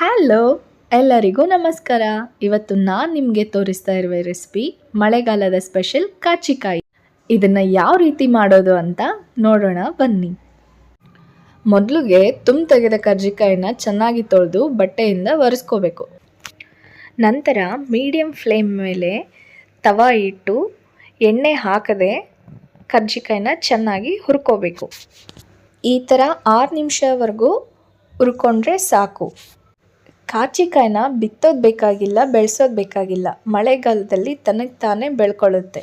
Hello, ಎಲ್ಲರಿಗೂ ನಮಸ್ಕಾರ. ಇವತ್ತು ನಾನು ನಿಮಗೆ ತೋರಿಸ್ತಾ ಇರುವ ರೆಸಿಪಿ ಮಳೆಗಾಲದ ಸ್ಪೆಷಲ್ ಕಾಚಿಕಾಯಿ. ಇದನ್ನು ಯಾವ ರೀತಿ ಮಾಡೋದು ಅಂತ ನೋಡೋಣ, ಬನ್ನಿ. ಮೊದಲಿಗೆ ತುಂಬ ತೆಗೆದ ಕರ್ಜಿಕಾಯಿನ ಚೆನ್ನಾಗಿ ತೊಳೆದು ಬಟ್ಟೆಯಿಂದ ಒರೆಸ್ಕೋಬೇಕು. ನಂತರ ಮೀಡಿಯಂ ಫ್ಲೇಮ್ ಮೇಲೆ ತವ ಇಟ್ಟು ಎಣ್ಣೆ ಹಾಕದೆ ಕರ್ಜಿಕಾಯಿನ ಚೆನ್ನಾಗಿ ಹುರ್ಕೋಬೇಕು. ಈ ಥರ ಆರು ನಿಮಿಷವರೆಗೂ ಹುರ್ಕೊಂಡ್ರೆ ಸಾಕು. ಕಾಚಿಕಾಯಿನ ಬಿತ್ತೋದು ಬೇಕಾಗಿಲ್ಲ, ಬೆಳೆಸೋದು ಬೇಕಾಗಿಲ್ಲ. ಮಳೆಗಾಲದಲ್ಲಿ ತನಗೆ ತಾನೇ ಬೆಳ್ಕೊಳ್ಳುತ್ತೆ.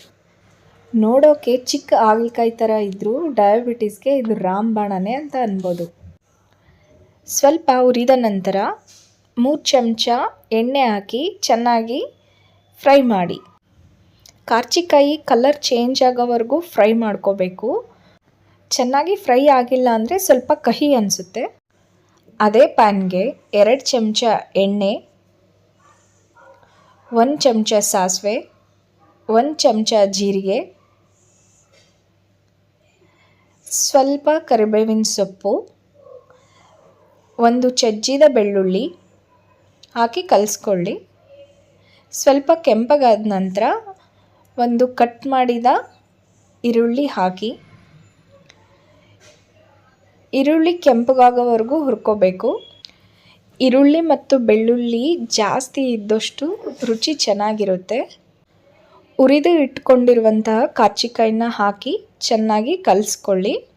ನೋಡೋಕೆ ಚಿಕ್ಕ ಹಾಗಲಕಾಯಿ ಥರ ಇದ್ದರೂ ಡಯಾಬಿಟೀಸ್ಗೆ ಇದು ರಾಮಬಾಣನೇ ಅಂತ ಅನ್ಬೋದು. ಸ್ವಲ್ಪ ಹುರಿದ ನಂತರ ಮೂರು ಚಮಚ ಎಣ್ಣೆ ಹಾಕಿ ಚೆನ್ನಾಗಿ ಫ್ರೈ ಮಾಡಿ. ಕಾರ್ಚಿಕಾಯಿ ಕಲರ್ ಚೇಂಜ್ ಆಗೋವರೆಗೂ ಫ್ರೈ ಮಾಡ್ಕೋಬೇಕು. ಚೆನ್ನಾಗಿ ಫ್ರೈ ಆಗಿಲ್ಲ ಅಂದರೆ ಸ್ವಲ್ಪ ಕಹಿ ಅನಿಸುತ್ತೆ. ಅದೇ ಪ್ಯಾನ್ಗೆ ಎರಡು ಚಮಚ ಎಣ್ಣೆ, ಒಂದು ಚಮಚ ಸಾಸಿವೆ, ಒಂದು ಚಮಚ ಜೀರಿಗೆ, ಸ್ವಲ್ಪ ಕರಿಬೇವಿನ ಸೊಪ್ಪು, ಒಂದು ಚಜ್ಜಿದ ಬೆಳ್ಳುಳ್ಳಿ ಹಾಕಿ ಕಲಿಸ್ಕೊಳ್ಳಿ. ಸ್ವಲ್ಪ ಕೆಂಪಗಾದ ನಂತರ ಒಂದು ಕಟ್ ಮಾಡಿದ ಈರುಳ್ಳಿ ಹಾಕಿ ಈರುಳ್ಳಿ ಕೆಂಪಗಾಗೋವರೆಗೂ ಹುರ್ಕೋಬೇಕು. ಈರುಳ್ಳಿ ಮತ್ತು ಬೆಳ್ಳುಳ್ಳಿ ಜಾಸ್ತಿ ಇದ್ದಷ್ಟು ರುಚಿ ಚೆನ್ನಾಗಿರುತ್ತೆ. ಉರಿದು ಇಟ್ಕೊಂಡಿರುವಂತಹ ಕಾಚಿಕಾಯಿನ ಹಾಕಿ ಚೆನ್ನಾಗಿ ಕಲಿಸ್ಕೊಳ್ಳಿ.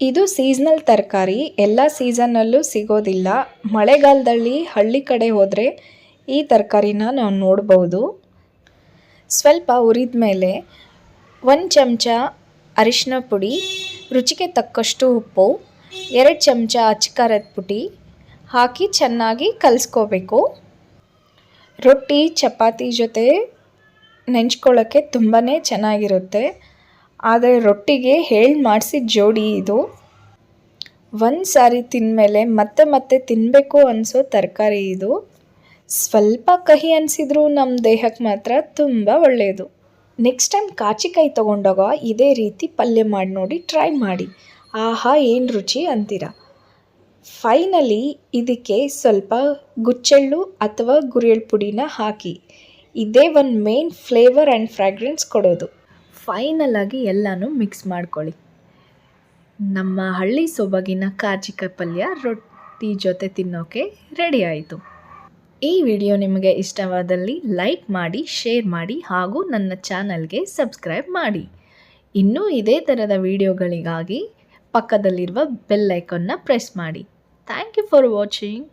ಇದು ಸೀಸ್ನಲ್ ತರಕಾರಿ. ಎಲ್ಲ ಸೀಸನ್ನಲ್ಲೂ ಸಿಗೋದಿಲ್ಲ. ಮಳೆಗಾಲದಲ್ಲಿ ಹಳ್ಳಿ ಕಡೆ ಹೋದರೆ ಈ ತರಕಾರಿನ ನಾವು ನೋಡ್ಬೋದು. ಸ್ವಲ್ಪ ಉರಿದ ಮೇಲೆ ಒಂದು ಚಮಚ ಅರಿಶಿನ ಪುಡಿ ರುಚಿಗೆ ತಕ್ಕಷ್ಟು ಉಪ್ಪು, ಎರಡು ಚಮಚ ಅಚ್ಚಕಾರದ ಪುಡಿ ಹಾಕಿ ಚೆನ್ನಾಗಿ ಕಲಿಸ್ಕೋಬೇಕು. ರೊಟ್ಟಿ, ಚಪಾತಿ ಜೊತೆ ನೆಂಚ್ಕೊಳ್ಳೋಕ್ಕೆ ತುಂಬಾ ಚೆನ್ನಾಗಿರುತ್ತೆ. ಆದರೆ ರೊಟ್ಟಿಗೆ ಹೇಳಿ ಮಾಡಿಸಿದ ಜೋಡಿ ಇದು. ಒಂದು ಸಾರಿ ತಿಂದಮೇಲೆ ಮತ್ತೆ ಮತ್ತೆ ತಿನ್ನಬೇಕು ಅನಿಸೋ ತರಕಾರಿ ಇದು. ಸ್ವಲ್ಪ ಕಹಿ ಅನಿಸಿದ್ರೂ ನಮ್ಮ ದೇಹಕ್ಕೆ ಮಾತ್ರ ತುಂಬ ಒಳ್ಳೆಯದು ನೆಕ್ಸ್ಟ್ ಟೈಮ್ ಕಾಚಿಕಾಯಿ ತೊಗೊಂಡಾಗ ಇದೇ ರೀತಿ ಪಲ್ಯ ಮಾಡಿ ನೋಡಿ ಟ್ರೈ ಮಾಡಿ. ಆಹಾ, ಏನು ರುಚಿ ಅಂತೀರ? ಫೈನಲಿ ಇದಕ್ಕೆ ಸ್ವಲ್ಪ ಗುಚ್ಚೆಳ್ಳು ಅಥವಾ ಗುರಿಯಳ್ಳು ಪುಡಿನ ಹಾಕಿ. ಇದೇ ಒಂದು ಮೇನ್ ಫ್ಲೇವರ್ ಆ್ಯಂಡ್ ಫ್ರ್ಯಾಗ್ರೆನ್ಸ್ ಕೊಡೋದು. ಫೈನಲ್ ಆಗಿ ಎಲ್ಲನೂ ಮಿಕ್ಸ್ ಮಾಡ್ಕೊಳ್ಳಿ. ನಮ್ಮ ಹಳ್ಳಿ ಸೊಬಗಿನ ಕಾಚಿಕಾಯಿ ಪಲ್ಯ ರೊಟ್ಟಿ ಜೊತೆ ತಿನ್ನೋಕೆ ರೆಡಿ ಆಯಿತು. ಈ ವಿಡಿಯೋ ನಿಮಗೆ ಇಷ್ಟವಾದಲ್ಲಿ ಲೈಕ್ ಮಾಡಿ, ಶೇರ್ ಮಾಡಿ ಹಾಗೂ ನನ್ನ ಚಾನಲ್ಗೆ ಸಬ್ಸ್ಕ್ರೈಬ್ ಮಾಡಿ. ಇನ್ನೂ ಇದೇ ಥರದ ವಿಡಿಯೋಗಳಿಗಾಗಿ ಪಕ್ಕದಲ್ಲಿರುವ ಬೆಲ್ ಐಕನ್ನ ಪ್ರೆಸ್ ಮಾಡಿ. Thank you for watching.